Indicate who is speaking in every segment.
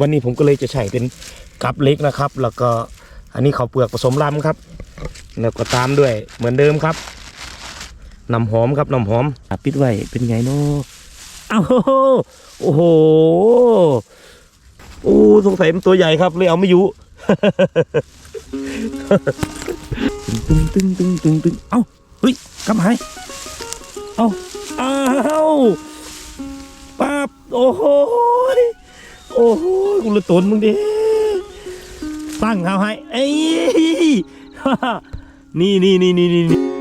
Speaker 1: วันนี้ผมก็เลยจะใช้เป็นกับเล็กนะครับ แล้วก็อันนี้เขาเปลือกผสมลำครับ แล้วก็ตามด้วยเหมือนเดิมครับน้ำหอมครับน้ำหอมอปิดไว้เป็นไงเนาะอ้าวโอ้โหโอ้สงสัยมันตัวใหญ่ครับเลยเอาไม่อยู่ตึงตึงตึงตึงตึงเอ้าเฮ้ยกำหายเอ้าอ้าวป้าบโอ้โห โอ้โหกูละตนมึงดิตั้งเขาให้ เอ้ยนี่นี่นี่นี่นี่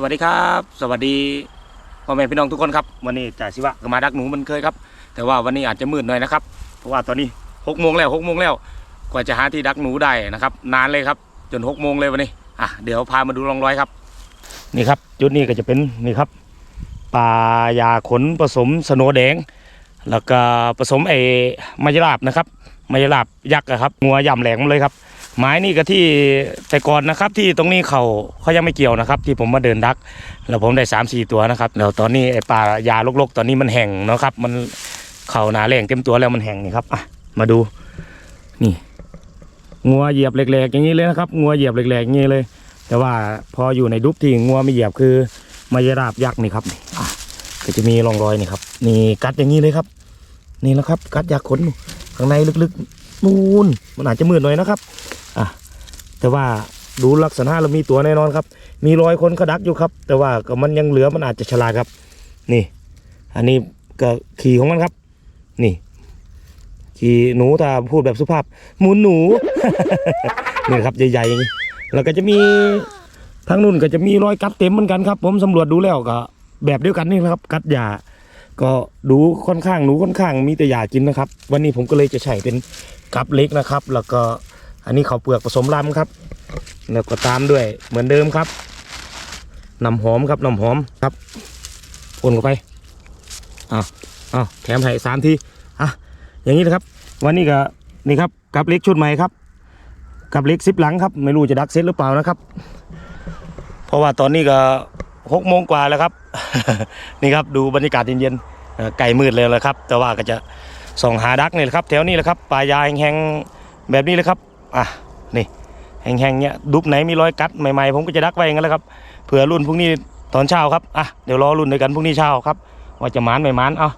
Speaker 1: สวัสดีครับ สวัสดีพ่อแม่พี่น้องทุกคนครับวันนี้จ่าชิวะก็มาดักหนูมันเคยครับ แต่ว่าวันนี้อาจจะมืดหน่อยนะครับเพราะว่าตอนนี้หกโมงแล้วหกโมงแล้วกว่าจะหาที่ดักหนูได้นะครับ นานเลยครับ จนหกโมงเลยวันนี้อะเดี๋ยวพามาดูรองร้อยครับ นี่ครับ จุดนี้ก็จะเป็นนี่ครับปลายาขนผสมสโนแดง แล้วก็ผสมไอ้มายราบนะครับมายราบยักษ์อะครับงัวยำแหลงมาเลยครับ ไม้นี่ก็ที่แต่ก่อนนะครับ ที่ตรงนี้เขาเขายังไม่เกี่ยวนะครับ ที่ผมมาเดินดัก แล้วผมได้สามสี่ตัวนะครับแล้วตอนนี้ไอ้ปลายาลกๆ ตอนนี้มันแห้งเนาะครับ มันเข่าหนาแรงเต็มตัวแล้วมันแห้งนี่ครับอะมาดู นี่งัวเหยียบแหลกๆอย่างนี้เลยนะครับงัวเหยียบแหลกๆอย่างนี้เลย แต่ว่าพออยู่ในดุบที่งัวไม่เหยียบคือมายราบยักษ์นี่ครับนี่อะก็จะมีร่องรอยนี่ครับ นี่กัดอย่างนี้เลยครับ นี่นะครับ กัดยาขนข้างในลึกๆ นูนมันอาจจะมืดหน่อยนะครับ อะแต่ว่าดูลักษณะเรามีตัวแน่นอนครับ มีรอยคนขดักอยู่ครับ แต่ว่าก็มันยังเหลือมันอาจจะฉลาดครับ นี่ อันนี้ก็ขี่ของมันครับ นี่ ขี่หนูถ้าพูดแบบสุภาพหมุนหนูนี่ครับใหญ่ๆอย่างนี้แล้วก็จะมีทางนู้นก็จะมีรอยกัดเต็มเหมือนกันครับ ผมสำรวจดูแล้วก็ แบบเดียวกันนี่นะครับ กัดหญ้าก็ดูค่อนข้างหนูค่อนข้างมีแต่หญ้ากินนะครับ วันนี้ผมก็เลยจะใช้เป็นกับเล็กนะครับ แล้วก็ อันนี้ข้าวเปลือกผสมลำครับ แล้วก็ตามด้วยเหมือนเดิมครับน้ำหอมครับน้ำหอมครับพ่นเข้าไปอ้าวอ้าวแถมให้สามทีอะอย่างนี้นะครับ วันนี้ก็นี่ครับกับเล็กชุดใหม่ครับ กับเล็กซิปหลังครับ ไม่รู้จะดักเซ็ตหรือเปล่านะครับ เพราะว่าตอนนี้ก็หกโมงกว่าแล้วครับ นี่ครับดูบรรยากาศเย็นๆไก่มืดเลยแหละครับ แต่ว่าก็จะส่องหาดักนี่แหละครับ แถวนี้แหละครับป่ายาแห้งๆแบบนี้เลยครับ อะนี่แห้งๆเนี้ยดุบไหนมีรอยกัดใหม่ๆผมก็จะดักไว้อย่างนั้นแหละครับเผื่อรุ่นพรุ่งนี้ตอนเช้าครับอะเดี๋ยวรอรุ่นด้วยกันพรุ่งนี้เช้าครับ ว่าจะหมานไม่หมานเอา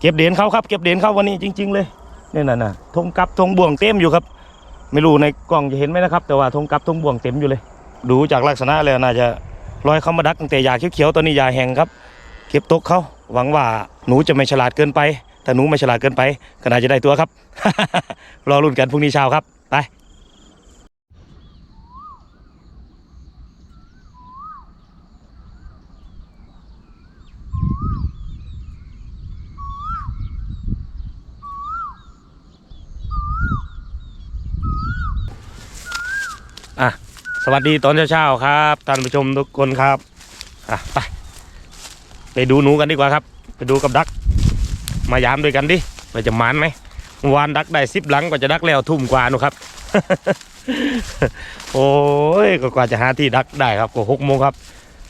Speaker 1: เก็บเหรียญเขาครับเก็บเหรียญเขาวันนี้จริง ๆ เลยนี่น่ะน่ะธงกับธงบ่วงเต็มอยู่ครับ ไม่รู้ในกล้องจะเห็นไหมนะครับ แต่ว่าธงกับธงบ่วงเต็มอยู่เลย ดูจากลักษณะแล้วน่าจะลอยเข้ามาดักตั้งแต่ยาเขียวๆตอนนี้ยาแห้งครับ เก็บตกเขาหวังว่าหนูจะไม่ฉลาดเกินไปแต่หนูไม่ฉลาดเกินไปก็น่าจะได้ตัวครับ รอรุ่นกันพรุ่งนี้เช้าครับ ไป อะสวัสดีตอนเช้าๆครับท่านผู้ชมทุกคนครับอะไปไปดูหนูกันดีกว่าครับ ไปดูกับดัก มายามด้วยกันดิว่าจะมันไหมวานดักได้สิบหลังกว่าจะดักแล้วทุ่มกว่านูครับ โอ้ยก็กว่าจะหาที่ดักได้ครับก็หกโมงครับ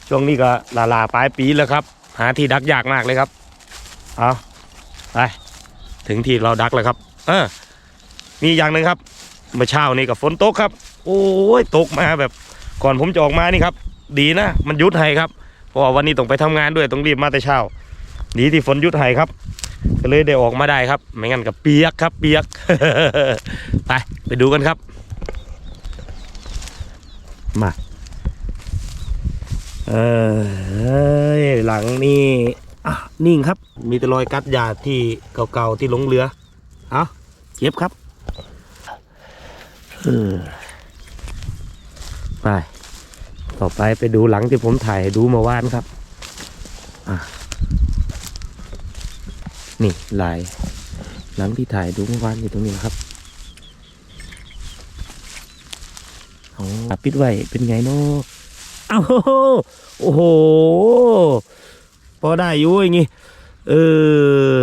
Speaker 1: ช่วงนี้ก็ลาลาปลายปีแล้วครับ หาที่ดักยากมากเลยครับเอาไปถึงที่เราดักแล้วครับ เออมีอย่างหนึ่งครับเมื่อเช้านี่กับฝนตกครับ โอ้ยตกมาแบบ ก่อนผมจะออกมานี่ครับ ดีนะ มันยุดให้ครับเพราะวันนี้ต้องไปทำงานด้วยต้องรีบมาแต่เช้าดีที่ฝนยุดให้ครับก็เลยได้ออกมาได้ครับ ไม่งั้นกับเปียกครับ เปียก ไปไปดูกันครับ
Speaker 2: มา เออหลังนี่อะนิ่งครับ มีแต่รอยกัดยาที่เก่าๆที่หลงเหลือ เอาเก็บครับ เออ ไป ต่อไปไปดูหลังที่ผมถ่ายดูเมื่อวานครับนี่ลายหลังที่ถ่ายดูเมื่อวานอยู่ตรงนี้ครับโอ้ปิดไว้เป็นไงเนาะเอ้าโอ้โห พอได้อยู่อย่างงี้ เออ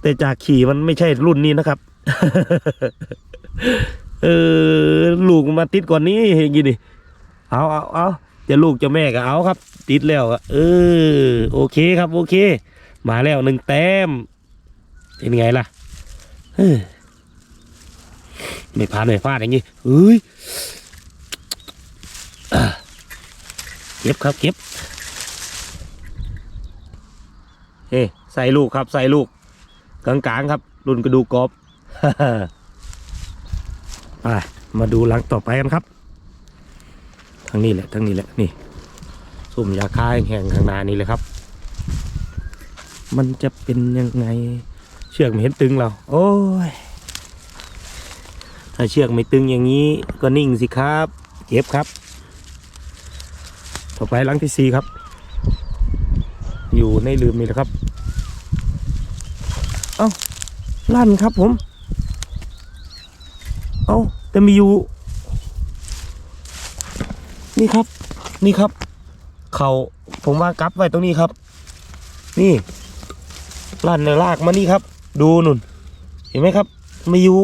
Speaker 2: แต่จากขี่มันไม่ใช่รุ่นนี้นะครับ เออลูกมาติดกว่านี้อย่างงี้ดิเอาเอาเอาจะลูกจะแม่ก็เอาครับ ติดแล้วเออโอเคครับโอเค มาแล้วหนึ่งแต้มเป็นไงล่ะไม่พลาดไม่พลาดอย่างงี้เฮ้ยเก็บครับเก็บเฮ้ใส่ลูกครับใส่ลูกกลางๆครับ รุ่นกระดูกกรอบ ไปมาดูหลังต่อไปกันครับทางนี้แหละทางนี้แหละนี่สุ่มยาคายแห่งข้างหน้านี้เลยครับ มันจะเป็นยังไง เชือกไม่เห็นตึงเราโอ้ยถ้าเชือกไม่ตึงอย่างนี้ก็นิ่งสิครับเก็บครับ ต่อไปหลังที่สี่ครับ อยู่ในลืมนี่แหละครับ เอ้าลั่นครับผม เอ้า แต่มีอยู่ นี่ครับ นี่ครับ เขาผมว่ากับไว้ตรงนี้ครับ นี่ลั่นในลากมานี่ครับ ดูนุ่น เห็นไหมครับมาอยู่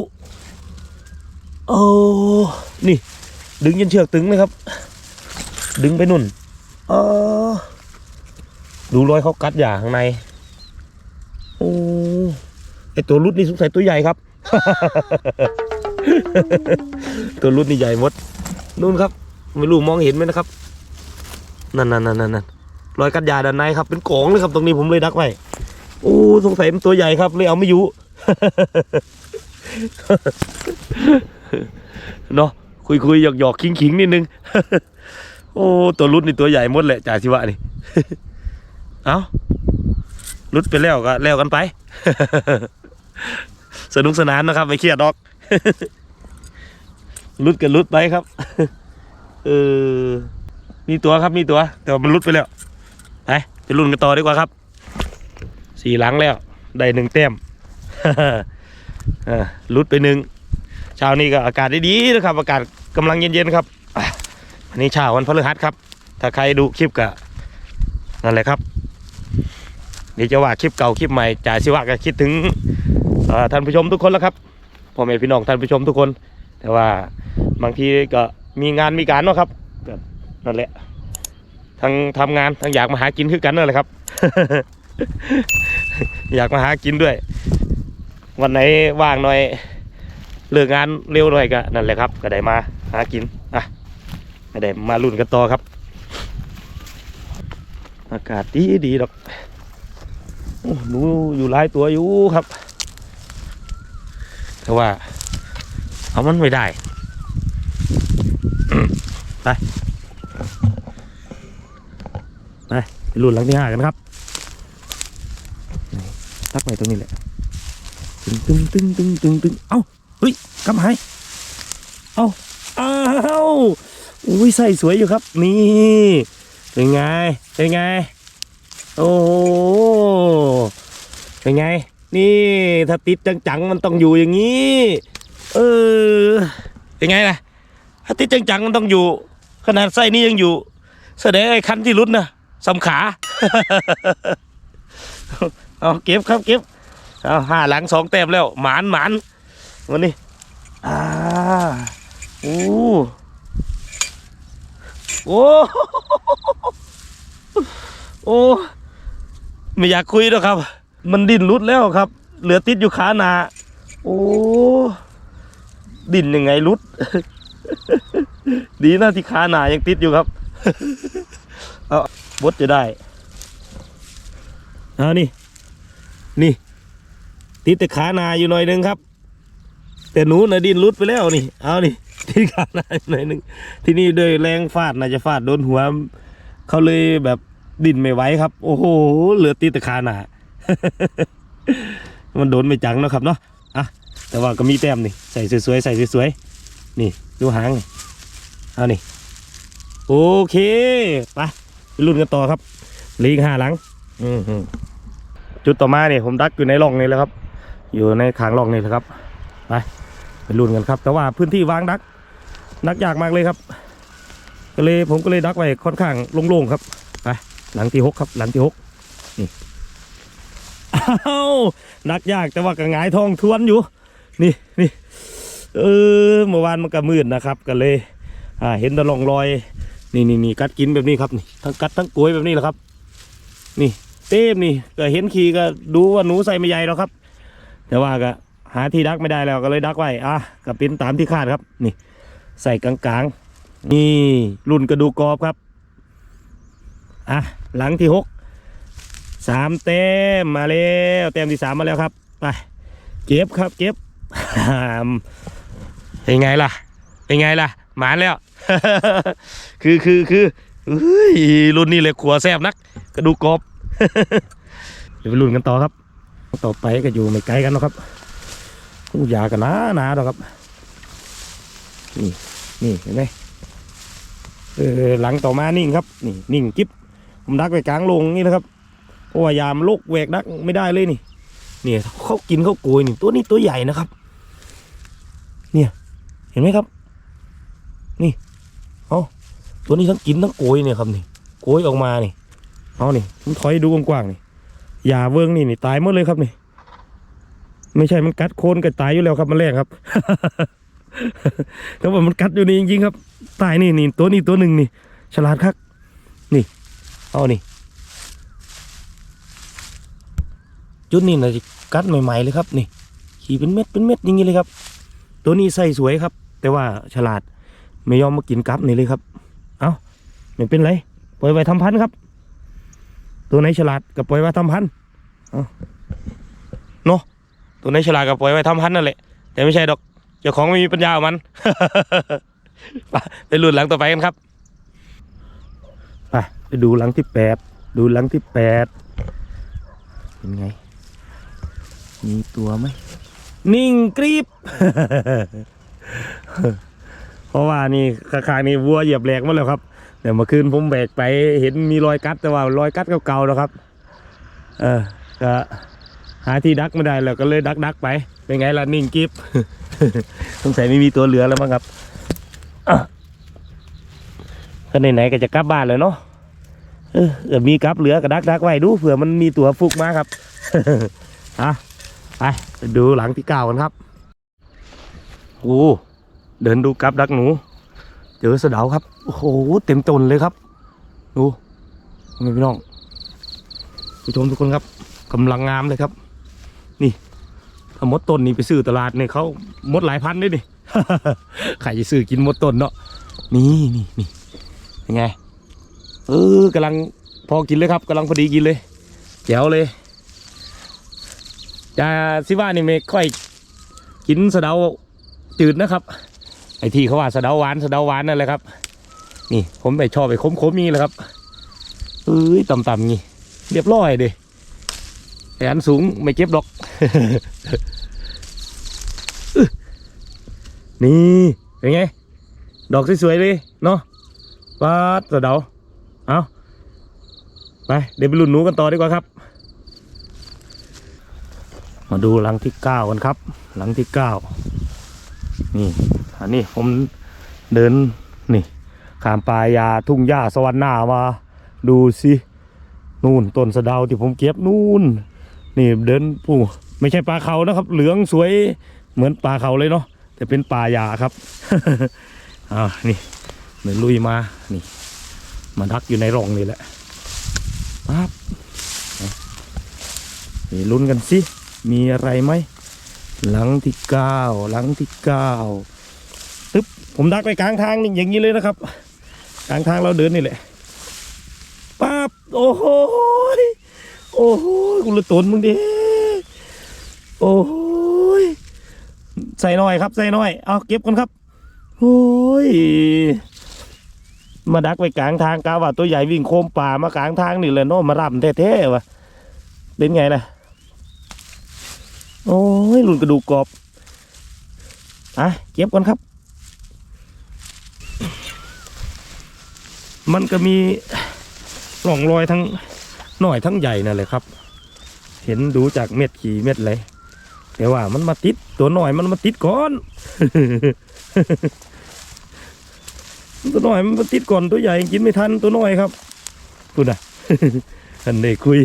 Speaker 2: โอ้นี่ ดึงยันเชือกตึงเลยครับ ดึงไปนุ่นเออดูรอยเขากัดอย่าข้างในโอ้ไอตัวรุดนี่สงสัยตัวใหญ่ครับ ตัวรุดนี่ใหญ่หมดนู่นครับ ไม่รู้มองเห็นไหมนะครับ นั่นนั่นนั่นนั่นรอยกัดยาด้านในครับ เป็นกองเลยครับ ตรงนี้ผมเลยดักไว้โอ้สงสัยมันตัวใหญ่ครับ เลยเอาไม่อยู่เนาะคุยคุยหยอกหยอกขิงขิงนิดนึง โอ้ตัวรุดนี่ตัวใหญ่หมดแหละจ่าชิวะนี่ เอารุดไปแล้วก็แล้วกันไป สนุกสนานนะครับ ไม่เครียดดอก รุดกันรุดไปครับ เออ มีตัวครับมีตัว แต่ว่ามันรุดไปแล้ว ไปไปรุ่นกันต่อดีกว่าครับ สี่หลังแล้ว ได้หนึ่งแต้มลุดไปหนึ่งเช้านี้ก็อากาศดีๆนะครับ อากาศกำลังเย็นๆครับอันนี้เช้าวันพฤหัสครับ ถ้าใครดูคลิปก็นั่นแหละครับเดี๋ยวจะว่าคลิปเก่าคลิปใหม่จ่าชิวะก็คิดถึงท่านผู้ชมทุกคนแล้วครับ พ่อแม่พี่น้องท่านผู้ชมทุกคน แต่ว่าบางทีก็มีงานมีการเนาะครับนั่นแหละทั้งทำงานทั้งอยากมาหากินคือกันนั่นแหละครับ อยากมาหากินด้วย วันไหนว่างหน่อยเลิกงานเร็วหน่อยก็นั่นแหละครับ ก็ได้มาหากินอะก็ได้มาลุ่นกันต่อครับ อากาศดีดีดอกโอ้หนูอยู่หลายตัวอยู่ครับ แต่ว่า เอามันไม่ได้ไปไปไปรุ่นหลังที่ห้ากันครับตักไว้ตรงนี้แหละตึงตึงตึงตึงตึงตึงเอ้าเฮ้ยกำหายเอ้าอ้าวอุ้ยใส่สวยอยู่ครับ นี่เป็นไงเป็นไงโอ้เป็นไง นี่ถ้าติดจังๆมันต้องอยู่อย่างนี้ เออเป็นไงล่ะถ้าติดจังๆมันต้องอยู่ ขนาดไส้นี้ยังอยู่ แสดงไอ้คันที่รุดนะสำขาเอาเก็บครับเก็บเอาห้าหลังสองแต้มแล้วหมานหมานวันนี้อ่าโอ้โอ้โอ้ไม่อยากคุยแล้วครับ มันดินรุดแล้วครับ เหลือติดอยู่ขาหนา โอ้ดินยังไงรุด ดีนะที่ขาหนายังติดอยู่ครับ เอาบดจะได้เอานี่ นี่ ติดแต่ขาหนาอยู่หน่อยหนึงครับ แต่หนูน่ะดินรุดไปแล้วนี่ เอานี่ติดขาหนาหน่อยหนึง ที่นี่โดยแรงฟาดน่าจะฟาดโดนหัว เขาเลยแบบดินไม่ไหวครับ โอ้โห เหลือตีแต่ขาหนา มันโดนไม่จังเนาะครับเนาะอะแต่ว่าก็มีแต้มนี่ใส่สวยๆใส่สวยๆนี่ดูหางนี่เอานี่โอเคไปไปรุ่นกันต่อครับลีกห้าหลังอืมจุดต่อมาเนี่ยผมดักอยู่ในร่องนี่แล้วครับ อยู่ในขางร่องนี่แหละครับไปไปรุ่นกันครับ แต่ว่าพื้นที่วางดักดักยากมากเลยครับ ก็เลยผมก็เลยดักไว้ค่อนข้างโล่งๆครับไปหลังที่หกครับ หลังที่หก อ้าวดักยากแต่ว่าก็งายทองทวนอยู่ นี่นี่เออเมื่อวานมันก็มืดนะครับก็เลย อ่า เห็นแตะลองรอย นี่นี่นี่กัดกินแบบนี้ครับนี่ทั้งกัดทั้งกลวยแบบนี้แหละครับ นี่ เต้มนี่ ก็เห็นขี่ก็ดูว่าหนูใส่ไม่ใหญ่แล้วครับ แต่ว่าก็หาที่ดักไม่ได้แล้วก็เลยดักไว้อะก็เป็นตามที่คาดครับ นี่ ใส่กลางๆนี่รุ่นกระดูกกรอบครับ อะหลังที่หก สามเต็มมาแล้วเต็มที่สามมาแล้วครับไปเก็บครับเก็บเป็นไงล่ะเป็นไงล่ะ หมานแล้ว คือคือคือรุ่นนี้เลยขัวแซบนัก กระดูกกรอบเดี๋ยวไปรุ่นกันต่อครับ ต่อไปก็อยู่ไม่ไกลกันหรอกครับอู้ยากันหนาหนาหรอกครับ นี่นี่เห็นไหมเออหลังต่อมานิ่งครับ นี่นิ่งกิ๊บผมดักไปกลางโรงนี่นะครับ เพราะว่ายามโลกแหวกดักไม่ได้เลยนี่เนี่ยเขากินเขาโกยนี่ตัวนี้ตัวใหญ่นะครับ เนี่ย เห็นไหมครับ นี่เอาตัวนี้ทั้งกินทั้งโกยเนี่ยครับนี่โกยออกมานี่เอานี่ผมถอยดูกว้างๆนี่อย่าเวิ้งนี่นี่ตายหมดเลยครับนี่ ไม่ใช่มันกัดโคนก็ตายอยู่แล้วครับมันแรกครับแต่ว่ามันกัดอยู่นี่จริงๆครับ ตายนี่นี่ตัวนี้ตัวหนึ่งนี่ ฉลาดครับนี่ เอานี่ จุดนี้นะจะกัดใหม่ๆเลยครับนี่ขี่เป็นเม็ดเป็นเม็ดอย่างนี้เลยครับ ตัวนี้ใส่สวยครับ แต่ว่าฉลาดไม่ยอมมากินกับนี่เลยครับ เอาไม่เป็นไรปล่อยไว้ทำพันธุ์ครับ ตัวไหนฉลาดก็ปล่อยไว้ทำพันธุ์เอาเนาะตัวไหนฉลาดก็ปล่อยไว้ทำพันธุ์นั่นแหละแต่ไม่ใช่ดอกเจ้าของไม่มีปัญญาเอามันไปไปรุ่นหลังต่อไปกันครับไปไปดูหลังที่แปดดูหลังที่แปดเป็นไง มีตัวไหมนิ่งกรีบ เพราะว่านี่ข้างๆนี่วัวเหยียบแหลกหมาแล้วครับเดี๋ยวเมื่อคืนผมแบกไปเห็นมีรอยกัดแต่ว่ารอยกัดเก่าๆแล้วครับ เออก็หาที่ดักไม่ได้แล้วก็เลยดักดักๆไป เป็นไงล่ะนิ่งกิฟสงสัยไม่มีตัวเหลือแล้วมั้งครับอะก็ไหนๆก็จะกลับบ้านเลยเนาะเออเออมีกลับเหลือก็ดักดักๆไว้ดูเผื่อมันมีตัวฟุกมาครับอะ ไปไปดูหลังที่เก้ากันครับโอ้เดินดูกลับดักหนู เจอสะเดาครับ โอ้โห เต็มตนเลยครับ ดูพ่อแม่พี่น้องผู้ชมทุกคนครับกำลังงามเลยครับ นี่ถ้ามดต้นนี่ไปซื้อตลาดเนี่ยเขามดหลายพันด้วยนี่ใครจะซื้อกินมดต้นเนาะนี่นี่นี่ยังไงเออกำลังพอกินเลยครับกำลังพอดีกินเลยแจ๋วเลย จะซิว่านี่ไม่ค่อยกินสะเดาจืดนะครับ ไอที่เขาว่าสะเดาหวานสะเดาหวานนั่นแหละครับ นี่ผมไปชอบไปคมๆนี่แหละครับเอ้ยต่ำๆนี่เรียบร้อยเด้แขนสูงไม่เก็บดอก นี่เป็นไง ดอกสวยๆเลยเนาะปาดสะเดาเอาไปเดี๋ยวไปลุ้นหนูกันต่อดีกว่าครับ มาดูหลังที่เก้ากันครับ หลังที่เก้านี่ อันนี้ผมเดินนี่ขามปลายาทุ่งหญ้าสวรรค์หน้ามา ดูสินู่นต้นสะเดาที่ผมเก็บนู่น นี่เดินผู้ไม่ใช่ปลาเขานะครับ เหลืองสวยเหมือนปลาเขาเลยเนาะแต่เป็นปลายาครับอ่านี่เหมือนลุยมานี่ มาดักอยู่ในร่องนี่แหละปั๊บนี่ลุ้นกันสิ มีอะไรไหมหลังที่เก้าหลังที่เก้าตึ๊บผมดักไปกลางทางนี่อย่างนี้เลยนะครับ กลางทางเราเดินนี่แหละปั๊บโอ้โหโอ้โหกูลตนมึงดิโอ้โหใส่หน่อยครับใส่หน่อยเอาเก็บกันครับโอ้ยมาดักไปกลางทางกาว่าตัวใหญ่วิ่งโคมป่ามากลางทางนี่เลยเนาะมารำแท้ๆวะเป็นไงล่ะ โอ้ยหลุนกระดูกกรอบอะเก็บก่อนครับ มันก็มีร่องรอยทั้งหน่อยทั้งใหญ่นั่นแหละครับ เห็นดูจากเม็ดขี่เม็ดเลยแต่ว่ามันมาติดตัวหน่อยมันมาติดก่อนตัวหน่อยมันมาติดก่อนตัวใหญ่กินไม่ทันตัวหน้อยครับพูดนะท่านได้คุย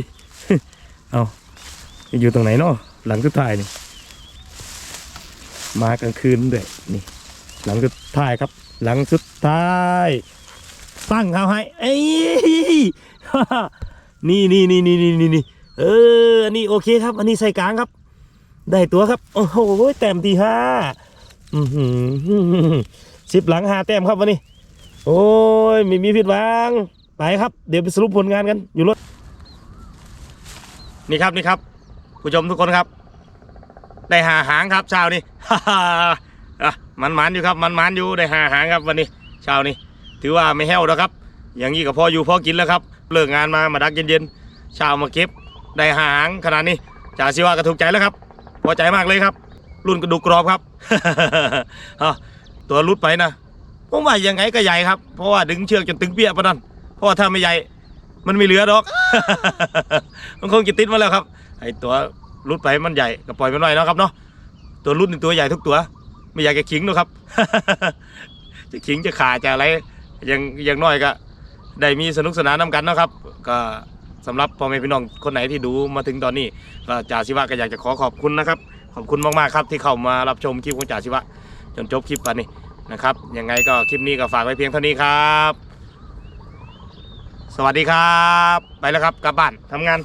Speaker 2: เอาอยู่ตรงไหนเนาะ หลังสุดท้ายนี่ มากลางคืนด้วยนี่ หลังสุดท้ายครับ หลังสุดท้ายตั้งเขาให้เอ้ยนี่นี่นี่นี่นี่นี่นี่เอออันนี้โอเคครับ อันนี้ใส่กลางครับ ได้ตัวครับ โอ้โหแต้มที่ห้าสิบหลังห้าแต้มครับวันนี้ โอ้ยไม่มีผิดหวังไปครับ เดี๋ยวไปสรุปผลงานกันอยู่รถ
Speaker 1: นี่ครับนี่ครับ ผู้ชมทุกคนครับ ได้หาหางครับเช้านี้อ่มันมันๆอยู่ครับมันมันๆอยู่ได้หาหางครับวันนี้เช้านี้ ถือว่าไม่แห้วแล้วครับ อย่างนี้ก็พออยู่พอกินแล้วครับเลิกงานมามาดักเย็นๆเช้ามาเก็บได้หาหางขนาดนี้จ่าสิว่าก็ถูกใจแล้วครับพอใจมากเลยครับ รุ่นกระดูกกรอบครับอะตัวรุดไปนะผมว่ายังไงก็ใหญ่ครับ เพราะว่าดึงเชือกจนตึงเปี้ยปะนั่นเพราะว่าถ้าไม่ใหญ่ มันไม่เหลือดอก มันคงจะติดมาแล้วครับ ไอ้ตัวรุดไปมันใหญ่ก็ปล่อยมันไว้เนาะครับเนาะตัวรุดนี่ตัวใหญ่ทุกตัว ไม่อยากจะขิงหรอกครับ จะขิงจะขาจะอะไรยังยังน้อยก็ได้มีสนุกสนานนำกันเนาะครับ ก็สำหรับพ่อแม่พี่น้องคนไหนที่ดูมาถึงตอนนี้ก็จ่าชิวะก็อยากจะขอขอบคุณนะครับ ขอบคุณมากๆครับที่เข้ามารับชมคลิปของจ่าชิวะจนจบคลิปกันนี่นะครับยังไงก็คลิปนี้ก็ฝากไว้เพียงเท่านี้ครับ สวัสดีครับ ไปแล้วครับกลับบ้านทำงาน